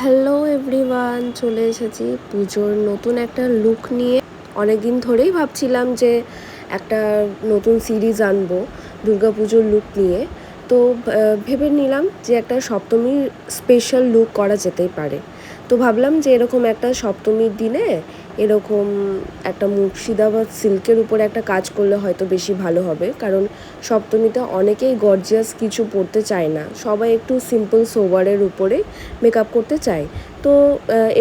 Hello everyone চলে এসেছি পুজোর নতুন একটা লুক নিয়ে। অনেক দিন ধরেই ভাবছিলাম যে একটা নতুন সিরিজ আনব পুজোর লুক নিয়ে। তো ভেবে নিলাম যে একটা সপ্তমীর স্পেশাল লুক করা যেতেই পারে। তো ভাবলাম যে এরকম একটা সপ্তমীর দিনে এরকম একটা মুর্শিদাবাদ সিল্কের উপরে একটা কাজ করলে হয়তো বেশি ভালো হবে। কারণ সপ্তমীতে অনেকেই গর্জিয়াস কিছু পরতে চায় না। সবাই একটু সিম্পল সোবারের উপরে মেকআপ করতে চায়। তো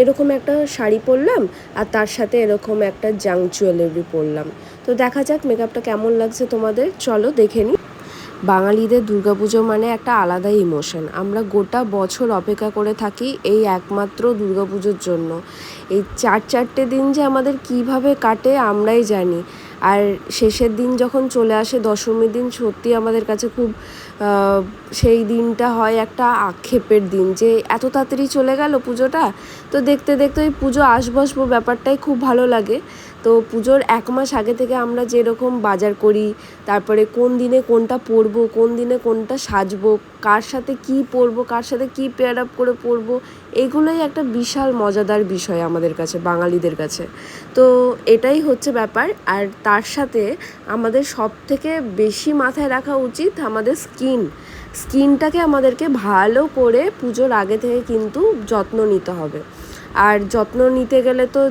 এরকম একটা শাড়ি পরলাম আর তার সাথে এরকম একটা জাং জুয়েলারি পরলাম। তো দেখা যাক মেকআপটা কেমন লাগছে তোমাদের। চলো দেখে নিই বাঙালিদের দুর্গাপুজো মানে একটা আলাদা ইমোশন আমরা গোটা বছর অপেক্ষা করে থাকি এই একমাত্র দুর্গাপুজোর জন্য। এই চার চারটে দিন যে আমাদের কীভাবে কাটে আমরাই জানি। আর শেষের দিন যখন চলে আসে দশমীর দিন সত্যি আমাদের কাছে খুব সেই দিনটা হয় একটা আক্ষেপের দিন যে এত তাড়াতাড়ি চলে গেল পুজোটা। তো দেখতে দেখতে ওই পুজো আসবসবো ব্যাপারটাই খুব ভালো লাগে। তো পুজোর এক মাস আগে থেকে আমরা যেরকম বাজার করি, তারপরে কোন দিনে কোনটা পরবো, কোন দিনে কোনটা সাজবো কার সাথে কি পরবো, কার সাথে কি পেয়ার আপ করে পরবো, এগুলোই একটা বিশাল মজাদার বিষয় আমাদের কাছে, বাঙালিদের কাছে। তো এটাই হচ্ছে ব্যাপার, আর তার সাথে আমাদের সব থেকে বেশি মাথায় রাখা উচিত আমাদের স্কিন স্কিনটাকে আমাদেরকে ভালো করে পুজোর আগে থেকে কিন্তু যত্ন নিতে হবে। আর যত্ন নিতে গেলে তো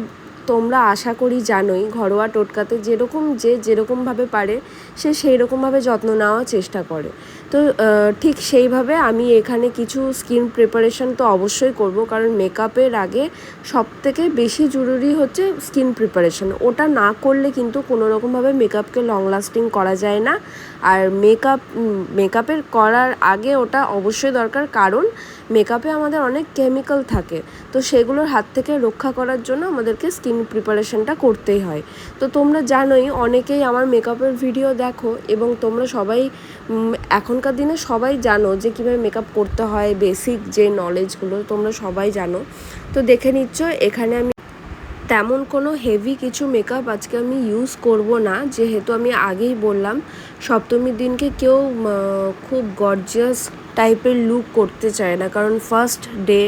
তোমরা আশা করি জানোই, ঘরোয়া টোটকাতে যেরকম যে যেরকমভাবে পারে, সে সেই রকমভাবে যত্ন নেওয়ার চেষ্টা করে। তো ঠিক সেইভাবে আমি এখানে কিছু স্কিন প্রিপারেশন তো অবশ্যই করব, কারণ মেকআপের আগে সব থেকে বেশি জরুরি হচ্ছে স্কিন প্রিপারেশন ওটা না করলে কিন্তু কোনো রকমভাবে মেকআপকে লং লাস্টিং করা যায় না। আর মেকআপ মেকআপের করার আগে ওটা অবশ্যই দরকার। কারণ মেকআপে আমাদের অনেক কেমিক্যাল থাকে। তো সেগুলোর হাত থেকে রক্ষা করার জন্য আমাদেরকে স্কিন প্রিপারেশনটা করতেই হয়। তো তোমরা জানোই, অনেকেই আমার মেকআপের ভিডিও দেখো এবং তোমরা সবাই এখনকার দিনে সবাই জানো যে কীভাবে মেকআপ করতে হয় বেসিক যে নলেজগুলো তোমরা সবাই জানো। তো দেখে নিচ্ছ, এখানে আমি তেমন কোনো হেভি কিছু মেকআপ আজকে আমি ইউজ করব না। যেহেতু আমি আগেই বললাম সপ্তমীর দিনকে কেউ খুব গর্জিয়াস টাইপের লুক করতে চায় না। কারণ ফার্স্ট ডে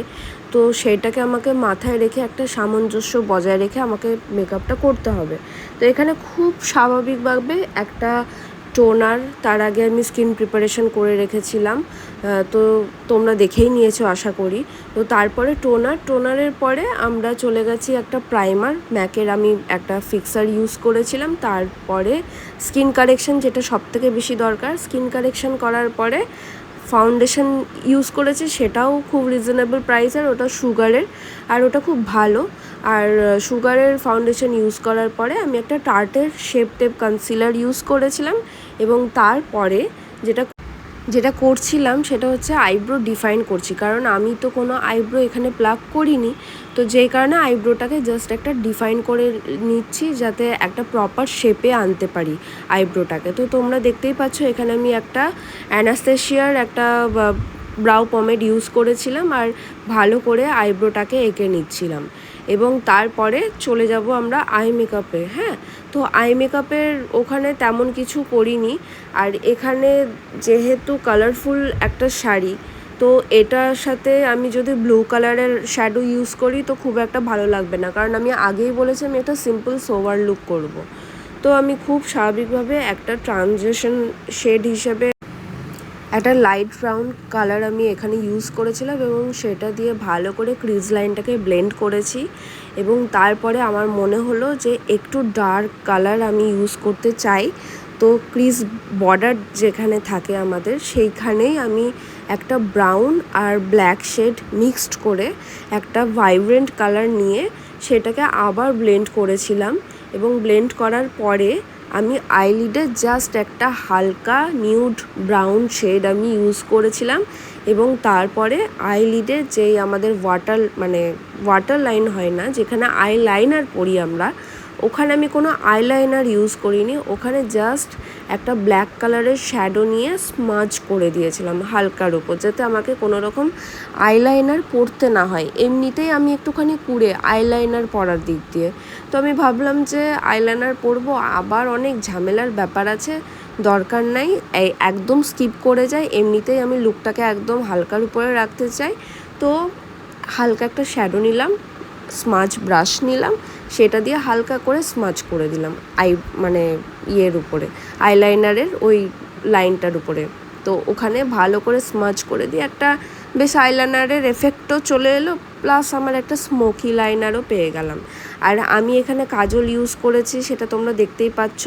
তো সেটাকে আমাকে মাথায় রেখে একটা সামঞ্জস্য বজায় রেখে আমাকে মেকআপটা করতে হবে। তো এখানে খুব স্বাভাবিকভাবে একটা টোনার, তার আগে আমি স্কিন প্রিপারেশন করে রেখেছিলাম। তো তোমরা দেখেই নিয়েছো, আশা করি। তো তারপরে টোনার, টোনারের পরে আমরা চলে গেছি একটা প্রাইমার ম্যাকের। আমি একটা ফিক্সার ইউজ করেছিলাম। তারপরে স্কিন কারেকশন যেটা সবথেকে বেশি দরকার, স্কিন কারেকশন করার পরে ফাউন্ডেশন ইউজ করেছি, সেটাও খুব রিজনেবল প্রাইসের ওটা সুগারের, আর ওটা খুব ভালো। আর সুগারের ফাউন্ডেশন ইউজ করার পরে আমি একটা টার্টের শেপ টেপ কনসিলার ইউজ করেছিলাম, এবং তারপরে যেটা যেটা করছিলাম সেটা হচ্ছে আইব্রো ডিফাইন করছি। কারণ আমি তো কোনো আইব্রো এখানে প্লাগ করিনি, তো যেই কারণে আইব্রোটাকে জাস্ট একটা ডিফাইন করে নিচ্ছি যাতে একটা প্রপার শেপে আনতে পারি আইব্রোটাকে। তো তোমরা দেখতেই পাচ্ছ, এখানে আমি একটা অ্যানাস্থেশিয়ার একটা ব্রাউ পমেড ইউজ করেছিলাম আর ভালো করে আইব্রোটাকে এঁকে নিচ্ছিলাম। এবং তারপরে চলে যাব আমরা আই মেকআপে হ্যাঁ? তো আই মেকআপের ওখানে তেমন কিছু করিনি। আর এখানে যেহেতু কালারফুল একটা শাড়ি, তো এটার সাথে আমি যদি ব্লু কালারের শ্যাডো ইউজ করি তো খুব একটা ভালো লাগবে না। কারণ আমি আগেই বলেছি আমি একটা সিম্পল সোভার লুক করব। তো আমি খুব স্বাভাবিকভাবে একটা ট্রানজেকশন শেড হিসেবে একটা লাইট ব্রাউন কালার আমি এখানে ইউজ করেছিলাম এবং সেটা দিয়ে ভালো করে ক্রিজ লাইনটাকে ব্লেন্ড করেছি এবং তারপরে আমার মনে হলো যে একটু ডার্ক কালার আমি ইউজ করতে চাই। তো ক্রিজ বর্ডার যেখানে থাকে আমাদের, সেইখানেই আমি একটা ব্রাউন আর ব্ল্যাক শেড মিক্সড করে একটা ভাইব্রেন্ট কালার নিয়ে সেটাকে আবার ব্লেন্ড করেছিলাম এবং ব্লেন্ড করার পরে আমি আইলিডে জাস্ট একটা হালকা নিউড ব্রাউন শেড আমি ইউজ করেছিলাম এবং তারপরে আইলিডে যেই আমাদের ওয়াটার মানে ওয়াটার লাইন হয় না, যেখানে আই লাইনার পরি আমরা ওখানে আমি কোনো আইলাইনার ইউজ করিনি, ওখানে জাস্ট একটা ব্ল্যাক কালারের শ্যাডো নিয়ে স্মাজ করে দিয়েছিলাম হালকার উপর, যাতে আমাকে কোনো রকম আইলাইনার পরতে না হয়। এমনিতেই আমি একটুখানি কুড়ে আইলাইনার পরার দিক দিয়ে। তো আমি ভাবলাম যে আইলাইনার পরবো, আবার অনেক ঝামেলার ব্যাপার আছে, দরকার নাই, এই একদম স্কিপ করে যাই, এমনিতেই আমি লুকটাকে একদম হালকার উপরে রাখতে চাই। তো হালকা একটা শ্যাডো নিলাম স্মাচ ব্রাশ নিলাম, সেটা দিয়ে হালকা করে স্মাচ করে দিলাম আই মানে ইয়ের উপরে আইলাইনারের ওই লাইনটার উপরে। তো ওখানে ভালো করে স্মাচ করে দিয়ে একটা বেশ আইলাইনারের এফেক্টও চলে এলো প্লাস আমার একটা স্মোকি লাইনারও পেয়ে গেলাম। আর আমি এখানে কাজল ইউজ করেছি, সেটা তোমরা দেখতেই পাচ্ছ।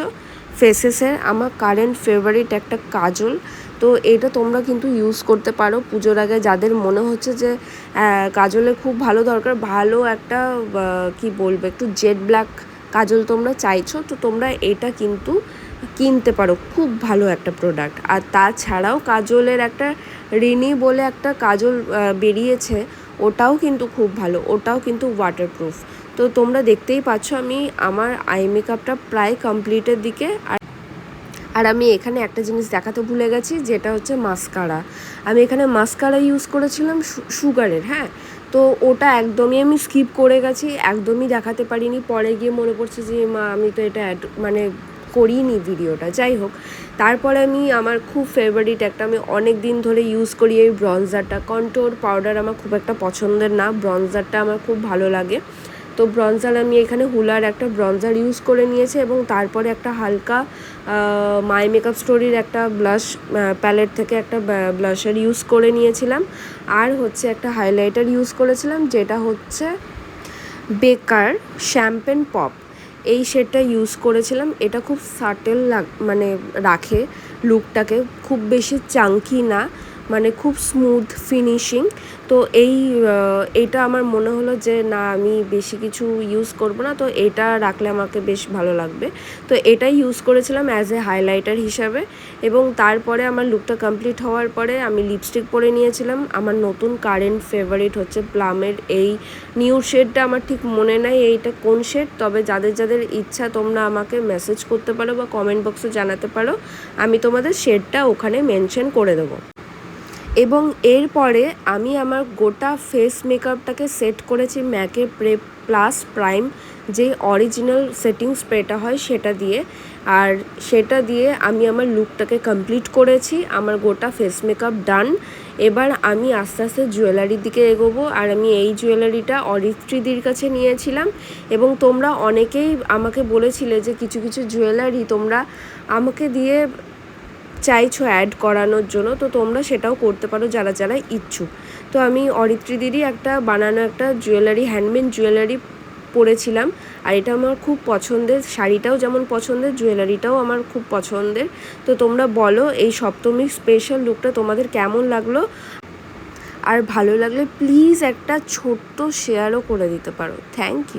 ফেসেসের আমার কারেন্ট ফেভারিট একটা কাজল তো এটা তোমরা কিন্তু ইউজ করতে পারো। পুজোর আগে যাদের মনে হচ্ছে যে কাজলের খুব ভালো দরকার, ভালো একটা কি বলব, একটু জেড ব্ল্যাক কাজল তোমরা চাইছো, তো তোমরা এটা কিন্তু কিনতে পারো। খুব ভালো একটা প্রোডাক্ট আর তাছাড়াও কাজলের একটা রিনি বলে একটা কাজল বেরিয়েছে, ওটাও কিন্তু খুব ভালো। ওটাও কিন্তু ওয়াটারপ্রুফ তো তোমরা দেখতেই পাচ্ছ আমি আমার আই মেকআপটা প্রায় কমপ্লিটের দিকে, আর আর আমি এখানে একটা জিনিস দেখাতে ভুলে গেছি, যেটা হচ্ছে মাস্কারা আমি এখানে মাস্কারা ইউজ করেছিলাম সুগারের হ্যাঁ? তো ওটা একদমই আমি স্কিপ করে গেছি, একদমই দেখাতে পারিনি। পরে গিয়ে মনে পড়ছে যে, মা, আমি তো এটা মানে করিনি ভিডিওটা যাই হোক, তারপরে আমি আমার খুব ফেভারিট একটা আমি অনেক দিন ধরে ইউজ করি এই ব্রঞ্জারটা কন্টোর পাউডার আমার খুব একটা পছন্দের না ব্রঞ্জারটা আমার খুব ভালো লাগে। তো ব্রঞ্জার আমি এখানে হুলার একটা ব্রঞ্জার ইউজ করে নিয়েছি এবং তারপরে একটা হালকা মাই মেকআপ স্টোরির একটা ব্লাশ প্যালেট থেকে একটা ব্লাশার ইউজ করে নিয়েছিলাম। আর হচ্ছে একটা হাইলাইটার ইউজ করেছিলাম, যেটা হচ্ছে বেকার শ্যাম্পেন পপ। এই শেডটা ইউজ করেছিলাম, এটা খুব সাটেল মানে রাখে লুকটাকে খুব বেশি চাঙ্কি না। মানে খুব স্মুথ ফিনিশিং তো এই এটা আমার মনে হলো যে, না, আমি বেশি কিছু ইউজ করব না। তো এটা রাখলে আমাকে বেশ ভালো লাগবে। তো এটাই ইউজ করেছিলাম অ্যাজ এ হাইলাইটার হিসাবে। এবং তারপরে আমার লুকটা কমপ্লিট হওয়ার পরে আমি লিপস্টিক পরে নিয়েছিলাম। আমার নতুন কারেন্ট ফেভারিট হচ্ছে প্লামের এই নিউ শেডটা আমার ঠিক মনে নাই এইটা কোন শেড তবে যাদের যাদের ইচ্ছা তোমরা আমাকে মেসেজ করতে পারো বা কমেন্ট বক্সে জানাতে পারো। আমি তোমাদের শেডটা ওখানে মেনশন করে দেবো। এবং এরপরে আমি আমার গোটা ফেস মেকআপটাকে সেট করেছি ম্যাকে প্রে প্লাস প্রাইম যে অরিজিনাল সেটিং স্প্রেটা হয় সেটা দিয়ে। আর সেটা দিয়ে আমি আমার লুকটাকে কমপ্লিট করেছি, আমার গোটা ফেস মেকআপ ডান এবার আমি আস্তে আস্তে জুয়েলারির দিকে এগোবো, আর আমি এই জুয়েলারিটা অরিত্রিদির কাছে নিয়েছিলাম। এবং তোমরা অনেকেই আমাকে বলেছিলে যে কিছু কিছু জুয়েলারি তোমরা আমাকে দিয়ে চাইছো অ্যাড করানোর জন্য, তো তোমরা সেটাও করতে পারো যারা যারা ইচ্ছুক। তো আমি অরিত্রিদিরই একটা বানানো একটা জুয়েলারি হ্যান্ডমেড জুয়েলারি পরেছিলাম, আর এটা আমার খুব পছন্দের, শাড়িটাও যেমন পছন্দের জুয়েলারিটাও আমার খুব পছন্দের। তো তোমরা বলো, এই সপ্তমী স্পেশাল লুকটা তোমাদের কেমন লাগল? আর ভালো লাগলে প্লিজ একটা ছোট্ট শেয়ারও করে দিতে পারো। Thank you